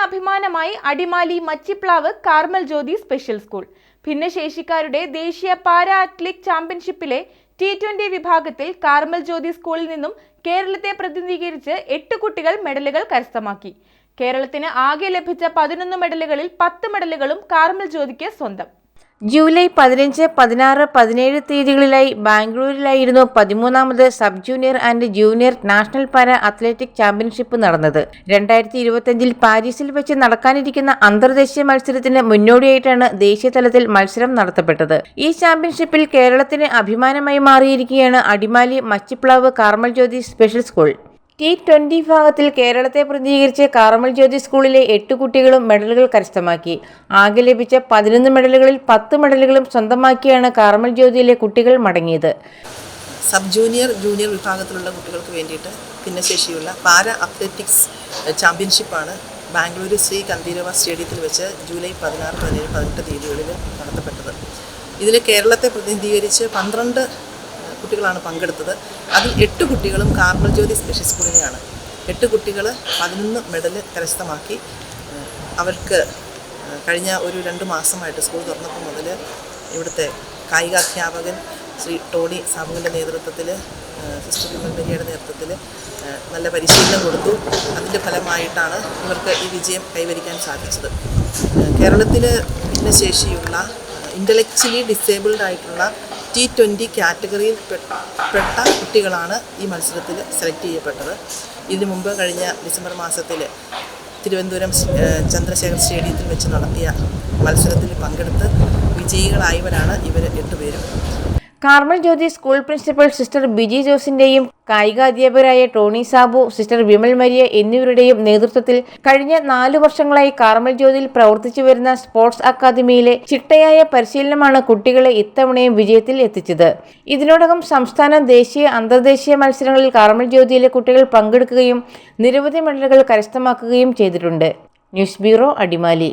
അഭിമാനമായി Adimali Machiplavu Carmel Jyothi special school. ഭിന്നശേഷിക്കാരുടെ ദേശീയ പാരാ അത്ലറ്റിക് ചാമ്പ്യൻഷിപ്പിലെ ടി ട്വന്റി വിഭാഗത്തിൽ കാർമൽ ജ്യോതി സ്കൂളിൽ നിന്നും കേരളത്തെ പ്രതിനിധീകരിച്ച് എട്ട് കുട്ടികൾ മെഡലുകൾ കരസ്ഥമാക്കി. കേരളത്തിന് ആകെ ലഭിച്ച പതിനൊന്ന് മെഡലുകളിൽ പത്ത് മെഡലുകളും കാർമൽ ജ്യോതിക്ക് സ്വന്തം. ജൂലൈ പതിനഞ്ച് പതിനാറ് പതിനേഴ് തീയതികളിലായി ബാംഗ്ലൂരിലായിരുന്നു പതിമൂന്നാമത് sub junior and junior national para athletic championship നടന്നത്. രണ്ടായിരത്തി ഇരുപത്തിയഞ്ചിൽ പാരീസിൽ വെച്ച് നടക്കാനിരിക്കുന്ന അന്തർദേശീയ മത്സരത്തിന് മുന്നോടിയായിട്ടാണ് ദേശീയ തലത്തിൽ മത്സരം നടത്തപ്പെട്ടത്. ഈ ചാമ്പ്യൻഷിപ്പിൽ കേരളത്തിന് അഭിമാനമായി മാറിയിരിക്കുകയാണ് Adimali Machiplavu Carmel Jyothi special school. T twenty വിഭാഗത്തിൽ കേരളത്തെ പ്രതിനിധീകരിച്ച് കാർമൽ ജ്യോതി സ്കൂളിലെ എട്ട് കുട്ടികളും മെഡലുകൾ കരസ്ഥമാക്കി. ആകെ ലഭിച്ച പതിനൊന്ന് മെഡലുകളിൽ പത്ത് മെഡലുകളും സ്വന്തമാക്കിയാണ് കാർമൽ ജ്യോതിയിലെ കുട്ടികൾ മടങ്ങിയത്. സബ് ജൂനിയർ ജൂനിയർ വിഭാഗത്തിലുള്ള കുട്ടികൾക്ക് വേണ്ടിയിട്ട് ഭിന്നശേഷിയുള്ള പാര അത്ലറ്റിക്സ് ചാമ്പ്യൻഷിപ്പാണ് ബാംഗ്ലൂരു ശ്രീ കന്തീരവ സ്റ്റേഡിയത്തിൽ വെച്ച് ജൂലൈ പതിനാറ് പതിനേഴ് പതിനെട്ട് തീയതികളിൽ നടത്തപ്പെട്ടത്. ഇതിൽ കേരളത്തെ പ്രതിനിധീകരിച്ച് പന്ത്രണ്ട് കുട്ടികളാണ് പങ്കെടുത്തത്. അതിൽ എട്ട് കുട്ടികളും കാർമൽ ജ്യോതി സ്പെഷ്യൽ സ്കൂളിലെയാണ് എട്ട് കുട്ടികൾ പതിനൊന്ന് മെഡൽ കരസ്ഥമാക്കി. അവർക്ക് കഴിഞ്ഞ ഒരു രണ്ട് മാസമായിട്ട് സ്കൂൾ തുറന്നപ്പോൾ മുതൽ ഇവിടുത്തെ കായികാധ്യാപകൻ ശ്രീ ടോണി സാബുവിന്റെ നേതൃത്വത്തിൽ സിസ്റ്റർ വിമൽബരിയുടെ നേതൃത്വത്തിൽ നല്ല പരിശീലനം കൊടുത്തു. അതിന്റെ ഫലമായിട്ടാണ് ഇവർക്ക് ഈ വിജയം കൈവരിക്കാൻ സാധിച്ചത്. കേരളത്തിൽ ഭിന്നശേഷിയുള്ള ഇന്റലക്ച്വലി ഡിസേബിൾഡ് ആയിട്ടുള്ള ടി ട്വന്റി കാറ്റഗറിയിൽ പെട്ട കുട്ടികളാണ് ഈ മത്സരത്തിൽ സെലക്ട് ചെയ്യപ്പെട്ടത്. ഇതിനു മുമ്പ് കഴിഞ്ഞ ഡിസംബർ മാസത്തിൽ തിരുവനന്തപുരം ചന്ദ്രശേഖർ സ്റ്റേഡിയത്തിൽ വെച്ച് നടത്തിയ മത്സരത്തിൽ പങ്കെടുത്ത് വിജയികളായവരാണ് ഇവർ എട്ടുപേരും. Carmel Jyothi school principal sister Biji ജോസിന്റെയും കായികാധ്യാപകരായ ടോണി സാബു സിസ്റ്റർ വിമൽ മരിയ എന്നിവരുടെയും നേതൃത്വത്തിൽ കഴിഞ്ഞ നാലു വർഷങ്ങളായി കാർമൽ ജ്യോതിയിൽ പ്രവർത്തിച്ചു വരുന്ന സ്പോർട്സ് അക്കാദമിയിലെ ചിട്ടയായ പരിശീലനമാണ് കുട്ടികളെ ഇത്തവണയും വിജയത്തിൽ എത്തിച്ചത്. ഇതിനോടകം സംസ്ഥാന ദേശീയ അന്തർദേശീയ മത്സരങ്ങളിൽ കാർമൽ ജ്യോതിയിലെ കുട്ടികൾ പങ്കെടുക്കുകയും നിരവധി മെഡലുകൾ കരസ്ഥമാക്കുകയും ചെയ്തിട്ടുണ്ട്. News bureau Adimali.